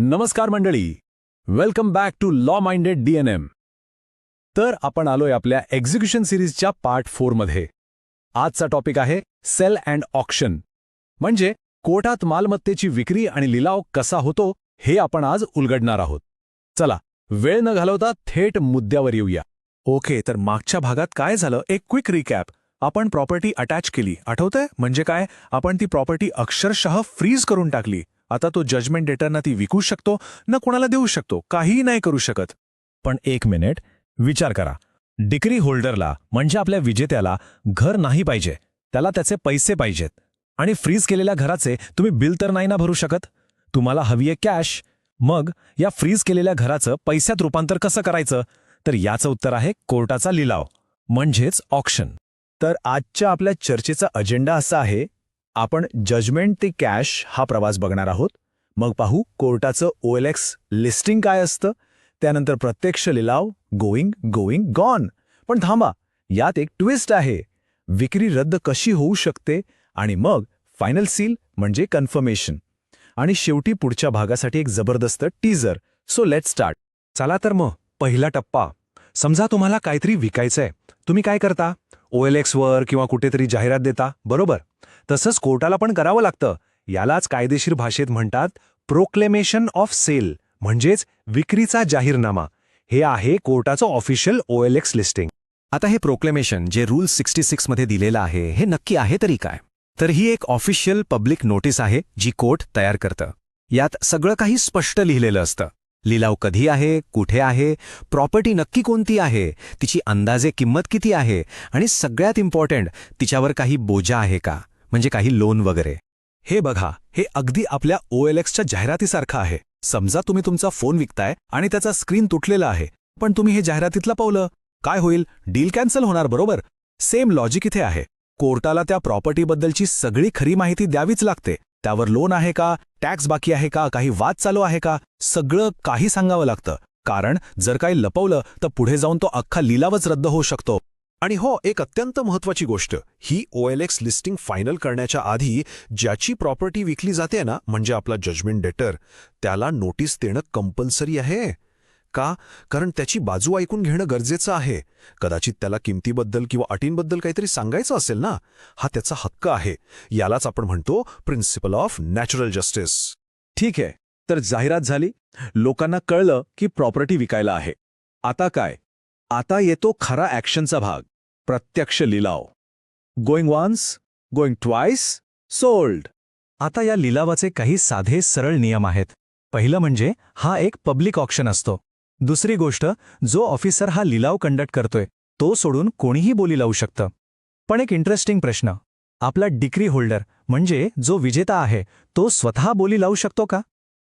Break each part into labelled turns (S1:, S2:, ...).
S1: नमस्कार मंडळी. Welcome back to law minded D N M तर आपण आलोय आपल्या एक्झिक्युशन सिरीजच्या पार्ट फोरमध्ये आजचा टॉपिक आहे सेल अँड ऑक्शन म्हणजे कोर्टात मालमत्तेची विक्री आणि लिलाव कसा होतो हे आपण आज उलगडणार आहोत. चला वेळ न घालवता थेट मुद्द्यावर येऊया.
S2: ओके तर मागच्या भागात काय झालं? एक क्विक रिकॅप आपण प्रॉपर्टी अटॅच केली. आठवतंय? म्हणजे काय? आपण ती प्रॉपर्टी अक्षरशः फ्रीज करून टाकली. आता तो जजमेंट डेटरना ती विकू शकतो न कोणाला देऊ शकतो काहीही नाही करू शकत.
S3: पण एक मिनिट विचार करा. डिग्री होल्डरला म्हणजे आपल्या विजेत्याला घर नाही पाहिजे. त्याला त्याचे पैसे पाहिजेत. आणि फ्रीज केलेल्या घराचे तुम्ही बिल तर नाही ना भरू शकत? तुम्हाला हवी आहे कॅश मग या फ्रीज केलेल्या घराचं पैशात रूपांतर कसं करायचं? तर याचं उत्तर आहे कोर्टाचा लिलाव. म्हणजेच ऑक्शन
S2: तर आजच्या आपल्या चर्चेचा अजेंडा असा आहे आपण जजमेंट ते कॅश हा प्रवास बघणार आहोत. मग पाहू कोर्टाचं ओएलएक्स लिस्टिंग काय असतं. त्यानंतर प्रत्यक्ष लिलाव गोईंग गोईंग गॉन पण थांबा यात एक ट्विस्ट आहे. विक्री रद्द कशी होऊ शकते आणि मग फायनल सील म्हणजे कन्फर्मेशन आणि शेवटी पुढच्या भागासाठी एक जबरदस्त टीजर सो लेट स्टार्ट चला तर मग पहिला टप्पा. समजा तुम्हाला काहीतरी विकायचंय. तुम्ही काय करता? वर किंवा कुठेतरी जाहिरात देता? बरोबर. तसंच कोर्टाला पण करावं लागतं. यालाच कायदेशीर भाषेत म्हणतात प्रोक्लेमेशन ऑफ सेल म्हणजेच विक्रीचा जाहीरनामा. हे आहे कोर्टाचं ऑफिशियल ओएलएक्स लिस्टिंग.
S4: आता हे प्रोक्लेमेशन जे रूल सिक्स्टी सिक्समध्ये दिलेलं आहे हे नक्की आहे तरी काय? तर ही एक ऑफिशियल पब्लिक नोटीस आहे जी कोर्ट तयार करतं. यात सगळं काही स्पष्ट लिहिलेलं असतं. लिलाव कधी आहे कुठे आहे प्रॉपर्टी नक्की कोणती आहे तिची अंदाजे किंमत किती आहे आणि सगळ्यात इम्पॉर्टंट तिच्यावर काही बोजा आहे का? म्हणजे काही लोन वगैरे.
S2: हे बघा हे अगदी आपल्या ओ एल एक्सच्या जाहिरातीसारखं आहे. समजा तुम्ही तुमचा फोन विकताय आणि त्याचा स्क्रीन तुटलेला आहे पण तुम्ही हे जाहिरातीतलं पावलं. काय होईल? डील कॅन्सल होणार बरोबर? सेम लॉजिक इथे आहे. कोर्टाला त्या प्रॉपर्टीबद्दलची सगळी खरी माहिती द्यावीच लागते. त्यावर लोन आहे का? टॅक्स बाकी आहे का? काही वाद चालू आहे का? सगळं काही सांगावं लागतं. कारण जर काही लपवलं तर पुढे जाऊन तो अख्खा लिलावच रद्द होऊ शकतो. आणि हो एक अत्यंत महत्वाची गोष्ट. ही ओएलएक्स लिस्टिंग फायनल करण्याच्या आधी ज्याची प्रॉपर्टी विकली जाते ना म्हणजे आपला जजमेंट डेटर त्याला नोटीस देणं कंपल्सरी आहे. का? कारण त्याची बाजू ऐकून घेणं गरजेचं आहे. कदाचित त्याला किमतीबद्दल किंवा अटींबद्दल काहीतरी सांगायचं असेल ना? हा त्याचा हक्क आहे. यालाच आपण म्हणतो प्रिन्सिपल ऑफ नॅचरल जस्टिस. ठीक आहे. तर जाहिरात झाली. लोकांना कळलं की प्रॉपर्टी विकायला आहे. आता काय? आता येतो खरा ॲक्शनचा भाग. प्रत्यक्ष लिलाव. Going once? Going twice sold.
S3: आता या लिलावाचे काही साधे सरळ नियम आहेत. पहिलं म्हणजे हा एक पब्लिक ऑक्शन असतो. दुसरी गोष्ट जो ऑफिसर हा लिलाव कंडक्ट करतोय तो सोडून कोणीही बोली लावू शकतं. पण एक इंटरेस्टिंग प्रश्न. आपला डिग्री होल्डर म्हणजे जो विजेता आहे तो स्वतः बोली लावू शकतो का?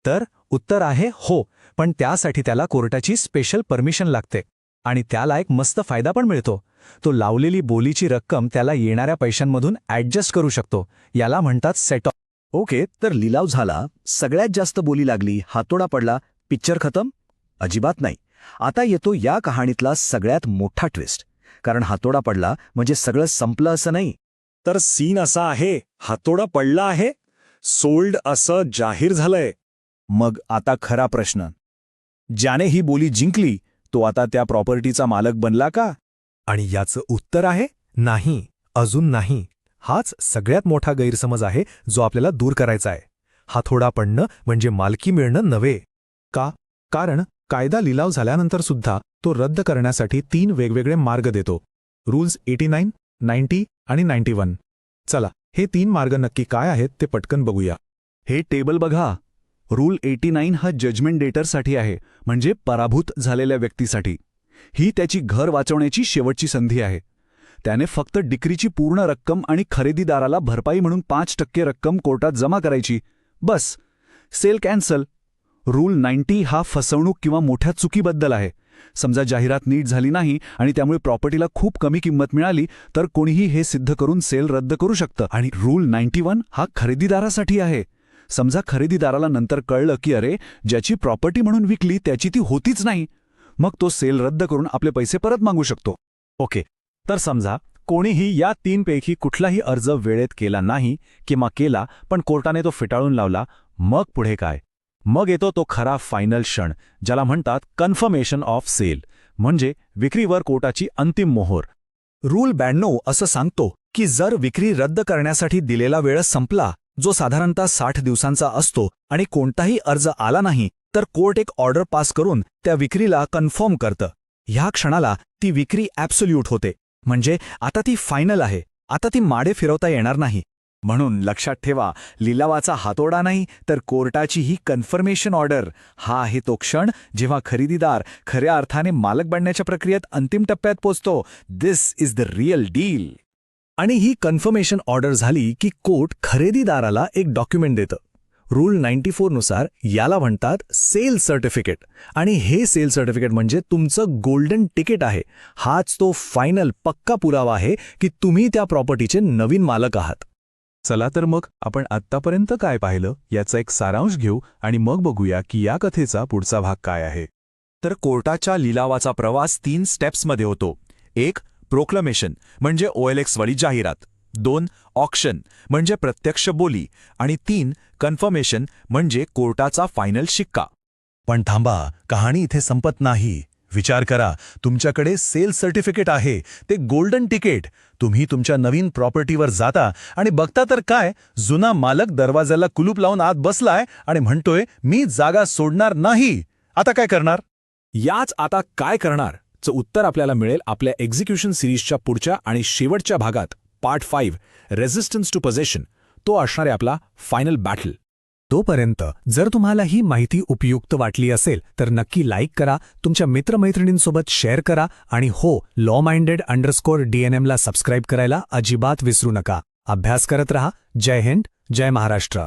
S3: तर उत्तर आहे हो पण त्यासाठी त्याला कोर्टाची स्पेशल परमिशन लागते. आणि त्याला एक मस्त फायदा पण मिळतो. तो लावलेली बोलीची रक्कम त्याला येणाऱ्या पैशांमधून ॲडजस्ट करू शकतो. याला म्हणतात सेट ऑफ
S5: ओके तर लिलाव झाला सगळ्यात जास्त बोली लागली हातोडा पडला पिक्चर खतम? अजिबात नाही. आता येतो या कहाणीतला सगळ्यात मोठा ट्विस्ट कारण हातोडा पडला म्हणजे सगळं संपलं असं नाही.
S2: तर सीन असा आहे हातोडा पडला आहे सोल्ड असं जाहीर झालंय.
S5: मग आता खरा प्रश्न. ज्याने ही बोली जिंकली तो आता त्या प्रॉपर्टीचा मालक बनला का?
S2: आणि याचं उत्तर आहे नाही अजून नाही. हाच सगळ्यात मोठा गैरसमज आहे जो आपल्याला दूर करायचा आहे. हातोडा पडणं म्हणजे मालकी मिळणं नव्हे. का? कारण कायदा लिलाव झाल्यानंतर सुद्धा तो रद्द करण्यासाठी तीन वेगवेगळे मार्ग देतो. रूल्स एटी नाईन नाईन्टी आणि नाईन्टी वन चला हे तीन मार्ग नक्की काय आहेत ते पटकन बघूया.
S5: हे टेबल बघा. रूल एटी नाईन हा जजमेंट डेटरसाठी आहे म्हणजे पराभूत झालेल्या व्यक्तीसाठी. ही त्याची घर वाचवण्याची शेवटची संधी आहे. त्याने फक्त डिक्रीची पूर्ण रक्कम आणि खरेदीदाराला भरपाई म्हणून पाच टक्के रक्कम कोर्टात जमा करायची. बस. सेल कॅन्सल रूल नाईन्टी हा फसवणूक किंवा मोठ्या चुकीबद्दल आहे. समजा जाहिरात नीट झाली नाही आणि त्यामुळे प्रॉपर्टीला खूप कमी किंमत मिळाली तर कोणीही हे सिद्ध करून सेल रद्द करू शकतं. आणि रूल नाईन्टी वन हा खरेदीदारासाठी आहे. समजा खरेदीदाराला नंतर कळलं की अरे ज्याची प्रॉपर्टी म्हणून विकली त्याची ती होतीच नाही. मग तो सेल रद्द करून आपले पैसे परत मागू शकतो.
S3: ओके. तर समजा कोणीही या तीनपैकी कुठलाही अर्ज वेळेत केला नाही किंवा केला पण कोर्टाने तो फिटाळून लावला मग पुढे काय?
S5: मग येतो तो खरा फायनल क्षण ज्याला म्हणतात कन्फर्मेशन ऑफ सेल म्हणजे विक्रीवर कोटाची अंतिम मोहोर.
S2: रूल ब्याण्णव असं सांगतो की जर विक्री रद्द करण्यासाठी दिलेला वेळ संपला जो साधारणतः साठ दिवसांचा असतो आणि कोणताही अर्ज आला नाही तर कोर्ट एक ऑर्डर पास करून त्या विक्रीला कन्फर्म करतं. ह्या क्षणाला ती विक्री ॲब्सोल्यूट होते. म्हणजे आता ती फायनल आहे. आता ती माडे फिरवता येणार नाही. म्हणून लक्षात ठेवा लिलावाचा हातोडा नाही तर कोर्टाची ही कन्फर्मेशन ऑर्डर. हा आहे तो क्षण जेव्हा खरेदीदार खऱ्या अर्थाने मालक बनण्याच्या प्रक्रियेत अंतिम टप्प्यात पोचतो. This is the real deal आणि ही कन्फर्मेशन ऑर्डर झाली की कोर्ट खरेदीदाराला एक डॉक्युमेंट देतं. रूल नाईन्टी नुसार याला म्हणतात सेल सर्टिफिकेट. आणि हे सेल सर्टिफिकेट म्हणजे तुमचं गोल्डन तिकीट आहे. हाच तो फायनल पक्का पुरावा आहे की तुम्ही त्या प्रॉपर्टीचे नवीन मालक आहात.
S5: चला तर मग आपण आत्तापर्यंत काय पाहिलं याचा एक सारांश घेऊ आणि मग बघूया की या कथेचा पुढचा भाग काय आहे.
S2: तर कोर्टाच्या लिलावाचा प्रवास तीन स्टेप्समध्ये होतो. एक प्रोक्लमेशन म्हणजे ओएलएक्सवाली जाहिरात. दोन ऑक्शन म्हणजे प्रत्यक्ष बोली. आणि तीन कन्फर्मेशन म्हणजे कोर्टाचा फायनल शिक्का. पण थांबा कहाणी इथे संपत नाही. विचार करा तुमच्याकडे सेल सर्टिफिकेट आहे ते गोल्डन तिकीट. तुम्ही तुमच्या नवीन प्रॉपर्टीवर जाता आणि बघता तर काय जुना मालक दरवाजाला कुलूप लावून आत बसलाय आणि म्हणतोय मी जागा सोडणार नाही. आता काय करणार?
S1: याच आता काय करणार चं उत्तर आपल्याला मिळेल आपल्या एक्झिक्युशन सिरीजच्या पुढच्या आणि शेवटच्या भागात. Part five resistance to possession तो असणारे आपला फायनल बॅटल
S3: तोपर्यंत जर तुम्हाला ही माहिती उपयुक्त वाटली असेल तर नक्की लाईक करा तुमच्या मित्रमैत्रिणींसोबत शेअर करा आणि हो लॉ माइंडेड अंडरस्कोर डीएनएमला सबस्क्राईब करायला अजिबात विसरू नका. अभ्यास करत रहा. जय हिंद जय महाराष्ट्र.